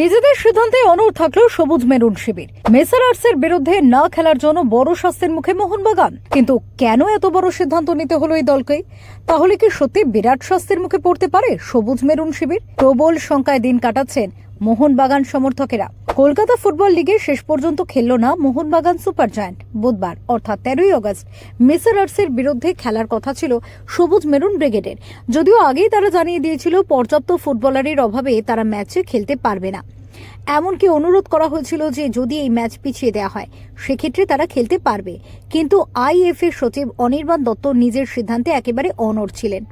নিজেদের সিদ্ধান্তে অনড় থাকলেও সবুজ মেরুন শিবির। মেসার আর্টসের বিরুদ্ধে না খেলার জন্য বড় শাস্তির মুখে মোহনবাগান। কিন্তু কেন এত বড় সিদ্ধান্ত নিতে হলো এই দলকে? তাহলে কি সত্যি বিরাট শাস্তির মুখে পড়তে পারে সবুজ মেরুন শিবির? প্রবল শঙ্কায় দিন কাটাচ্ছেন মোহনবাগান সমর্থকেরা। কলকাতা ফুটবল লিগে শেষ পর্যন্ত খেলল না মোহনবাগান সুপার জায়ান্ট, বুধবার, অর্থাৎ তেরোই অগস্ট। মেসার আর্টসের বিরুদ্ধে খেলার কথা ছিল সবুজ মেরুন ব্রিগেডের। যদিও আগেই তারা জানিয়ে দিয়েছিল, পর্যাপ্ত ফুটবলারের অভাবে তারা ম্যাচে খেলতে পারবে না। এমনকি অনুরোধ করা হয়েছিল যে যদি এই ম্যাচ পিছিয়ে দেওয়া হয়, সেক্ষেত্রে তারা খেলতে পারবে। কিন্তু আইএফএ সচিব অনির্বাণ দত্ত নিজের সিদ্ধান্তে একেবারে অনড় ছিলেন।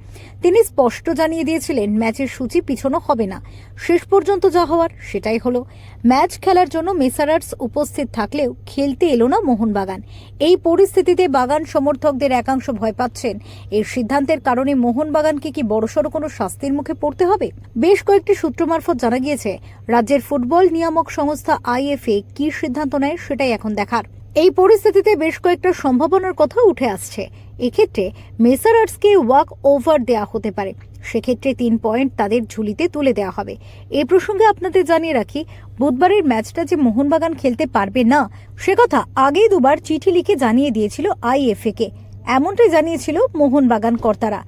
তিনি স্পষ্ট জানিয়ে দিয়েছিলেন, ম্যাচের সূচি পিছনো হবে না। শেষ পর্যন্ত যা হওয়ার সেটাই হলো। ম্যাচ খেলার জন্য মেসারার্স উপস্থিত থাকলেও খেলতে এলো না মোহনবাগান। এই পরিস্থিতিতে বাগান সমর্থকদের একাংশ ভয় পাচ্ছেন। এর সিদ্ধান্তের কারণে মোহনবাগানকে কি বড়সড় কোনো শাস্তির মুখে পড়তে হবে? বেশ কয়েকটি সূত্র মারফত জানা গিয়েছে, রাজ্যের ফুটবল নিয়ামক সংস্থা আইএফএ কি সিদ্ধান্ত নেয় সেটাই এখন দেখার। এই পরিস্থিতিতে বেশ কয়েকটা সম্ভাবনার কথা উঠে আসছে। এক্ষেত্রে মেসারার্সকে ওয়াক ওভার দেয়া হতে পারে। সেক্ষেত্রে তিন পয়েন্ট তাদের ঝুলিতে তুলে দেওয়া হবে। এ প্রসঙ্গে আপনাদের জানিয়ে রাখি, বুধবারের ম্যাচটা যে মোহনবাগান খেলতে পারবে না, সে কথা আগেই দুবার চিঠি লিখে জানিয়ে দিয়েছিল আইএফএ কে। এমনটাই জানিয়েছিল মোহনবাগান কর্তারা।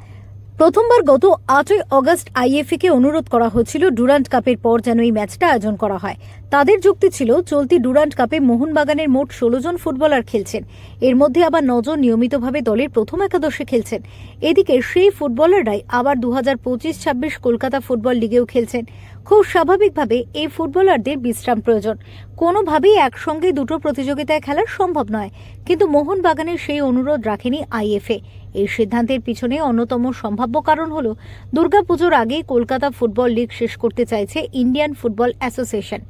প্রথমবার গত আটই অগস্ট আইএফএ কে অনুরোধ করা হয়েছিল ডুরান্ট কাপের পর যেন এই ম্যাচটা আয়োজন করা হয়। তাদের যুক্তি ছিল, চলতি ডুরান্ট কাপে মোহনবাগানের মোট ষোলো জন ফুটবলার খেলছেন। এর মধ্যে আবার নজন নিয়মিতভাবে দলের প্রথম একাদশে খেলছেন। এদিকে সেই ফুটবলাররাই আবার দু হাজার পঁচিশ ছাব্বিশ কলকাতা ফুটবল লিগেও খেলছেন। খুব স্বাভাবিকভাবে এই ফুটবলারদের বিশ্রাম প্রয়োজন। কোনোভাবেই একসঙ্গে দুটো প্রতিযোগিতায় খেলা সম্ভব নয়। কিন্তু মোহনবাগানের সেই অনুরোধ রাখেনি আইএফএ। এই সিদ্ধান্তের পিছনে অন্যতম সম্ভাব্য কারণ হল দুর্গাপুজোর আগে কলকাতা ফুটবল লিগ শেষ করতে চাইছে ইন্ডিয়ান ফুটবল অ্যাসোসিয়েশন।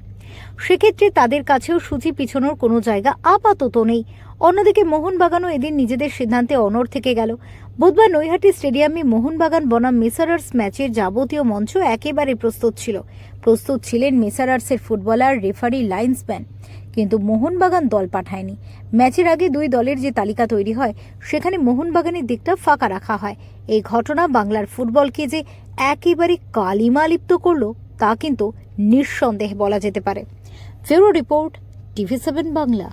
সেক্ষেত্রে তাদের কাছেও সূচি পিছনোর কোনো জায়গা আপাতত নেই। অন্যদিকে মোহনবাগানও এদিন নিজেদের সিদ্ধান্তে অনড় থেকে গেল। বুধবার নৈহাটি স্টেডিয়ামে মোহনবাগান বনাম মেসারার্স ম্যাচের যাবতীয় মঞ্চ একেবারে প্রস্তুত ছিল। প্রস্তুত ছিলেন মেসারার্সের ফুটবলার, রেফারি, লাইন্সম্যান। কিন্তু মোহনবাগান দল পাঠায়নি। ম্যাচের আগে দুই দলের যে তালিকা তৈরি হয়, সেখানে মোহনবাগানের দিকটা ফাঁকা রাখা হয়। এই ঘটনা বাংলার ফুটবলকে যে একেবারে কালিমা লিপ্ত করল, তা কিন্তু নিঃসন্দেহে বলা যেতে পারে। ফেরো রিপোর্ট, টিভি সেভেন বাংলা।